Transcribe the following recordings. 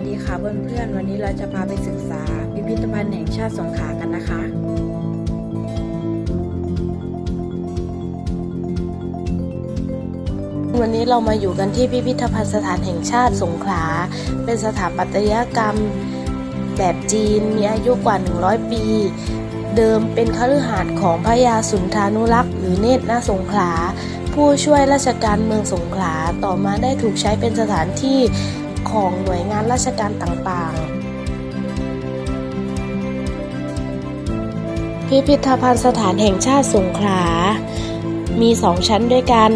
วัสดีค่ะเพื่อนๆ วันนี้เราจะพาไปศึกษา พิพิธภัณฑ์แห่งชาติสงขลากันนะคะ วันนี้เรามาอยู่กันที่พิพิธภัณฑ์สถานแห่งชาติสงขลา เป็นสถาปัตยกรรมแบบจีนมีอายุกว่า 100 ปี เดิมเป็นคฤหาสน์ของพระยาสุนทานุรักษ์หรือเนตรนาสงขลา ผู้ช่วยราชการเมืองสงขลา ต่อมาได้ถูกใช้เป็นสถานที่ ของหน่วยงานราชการต่างๆ พิพิธภัณฑ์สถานแห่งชาติสงขลา มีสองชั้นด้วยกัน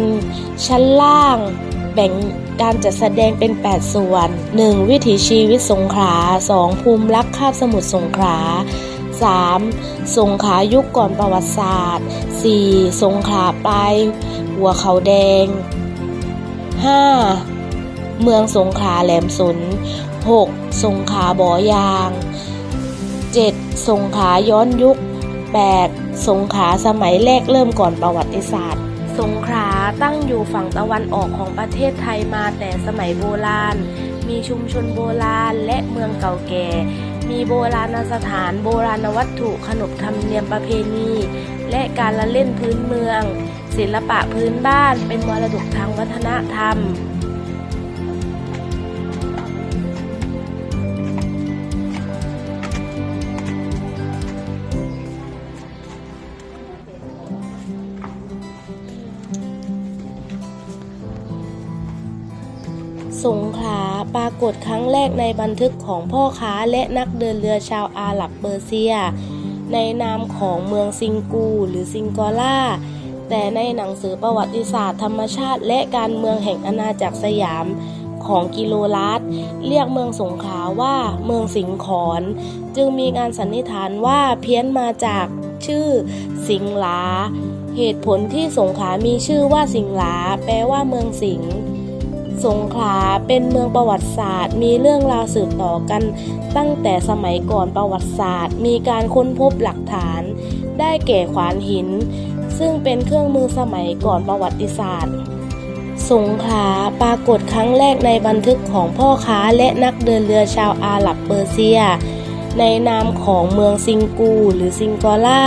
ชั้นล่างแบ่งการจัดแสดงเป็น 8 ส่วน 1. วิถีชีวิตสงขลา 2. ภูมิลักษณ์คาบสมุทรสงขลา 3. สงขลายุคก่อนประวัติศาสตร์ 4. สงขลาปลายหัวเขาแดง 5. เมืองสงขลาแหลมสน 6. สงขลาบ่อยาง 7. สงขลาย้อนยุค 8. สงขลาสมัยแรกเริ่มก่อนประวัติศาสตร์ สงขลาตั้งอยู่ฝั่งตะวันออกของประเทศไทยมาแต่สมัยโบราณ มีชุมชนโบราณและเมืองเก่าแก่ มีโบราณสถานโบราณวัตถุขนบธรรมเนียมประเพณี และการละเล่นพื้นเมือง ศิลปะพื้นบ้านเป็นมรดกทางวัฒนธรรม สงขลาปรากฏครั้งแรกในบันทึกของพ่อค้าและนักเดินเรือชาวอาหรับเปอร์เซีย ในนามของเมืองซิงกูหรือซิงกอล่า แต่ในหนังสือประวัติศาสตร์ธรรมชาติ และการเมืองแห่งอาณาจักรสยามของกิโลรัสเรียกเมืองสงขลาว่าเมืองสิงขอนจึงมีการสันนิษฐานว่าเพี้ยนมาจากชื่อสิงหลา เหตุผลที่สงขลามีชื่อว่าสิงหลา แปลว่าเมืองสิงห์ สงขลาเป็นเมืองประวัติศาสตร์ มีเรื่องราวสืบต่อกัน ตั้งแต่สมัยก่อนประวัติศาสตร์ มีการค้นพบหลักฐาน ได้แก่ขวานหิน ซึ่งเป็นเครื่องมือสมัยก่อนประวัติศาสตร์ สงขลาปรากฏครั้งแรกในบันทึกของพ่อค้าและนักเดินเรือชาวอาหรับเปอร์เซีย ในนามของเมืองซิงกู หรือซิงกอล่า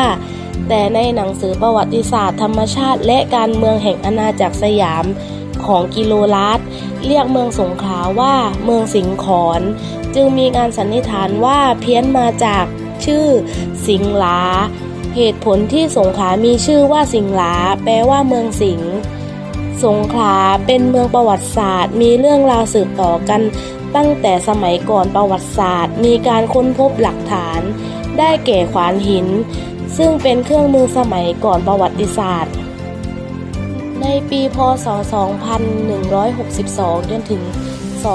แต่ในหนังสือประวัติศาสตร์ธรรมชาติ และการเมืองแห่งอาณาจักรสยามของกิโลรัส เรียกเมืองสงขลาว่าเมืองสิงขอนจึงมีการสันนิษฐานว่าเพี้ยนมาจากชื่อสิงหลา เหตุผลที่สงขลามีชื่อว่าสิงหลา แปลว่าเมืองสิงสงขลาเป็นเมืองประวัติศาสตร์ มีเรื่องราวสืบต่อกัน ตั้งแต่สมัยก่อนประวัติศาสตร์ มีการค้นพบหลักฐาน ได้แก่ขวานหิน ซึ่งเป็นเครื่องมือสมัยก่อนประวัติศาสตร์ ในปีพศ 2162 จนถึง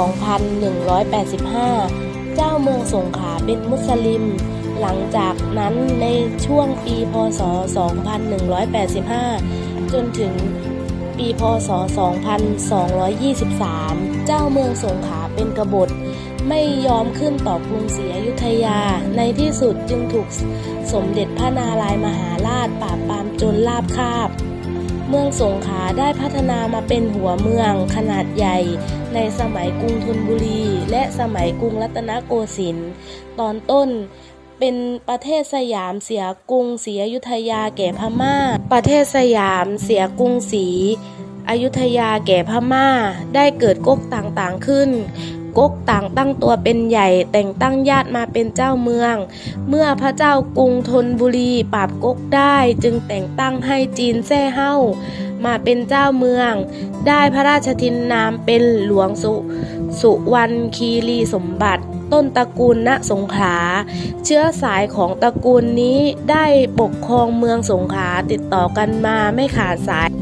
2185 เจ้าเมืองสงขลาเป็นมุสลิม หลังจากนั้นในช่วงปีพศ 2185 จนถึงปีพศ 2223 เจ้าเมืองสงขลาเป็นกบฏ ไม่ยอมขึ้นต่อกรุงศรีอยุธยา ในที่สุดจึงถูกสมเด็จพระนารายมหาราชปราบปรามจนลาบคาบ เมืองสงขลาได้พัฒนามาเป็นหัวเมืองขนาดใหญ่ ในสมัยกรุงธนบุรี และสมัยกรุงรัตนโกสินทร์ตอนต้นเป็นประเทศสยามเสียกรุงศรีอยุธยาแก่พม่า ประเทศสยามเสียกรุงศรีอยุธยาแก่พม่า ได้เกิดก๊กต่างๆขึ้น ก๊กต่างตั้งตัวเป็นใหญ่ แต่งตั้งญาติมาเป็นเจ้าเมือง เมื่อพระเจ้ากรุงธนบุรีปราบก๊กได้จึงแต่งตั้งให้จีนแซ่เฮ้ามาเป็นเจ้าเมือง ได้พระราชทินนามเป็นหลวงสุสุวรรณคีรีสมบัติต้นตระกูลณสงขลา เชื้อสายของตระกูลนี้ได้ปกครองเมืองสงขลาติดต่อกันมาไม่ขาดสาย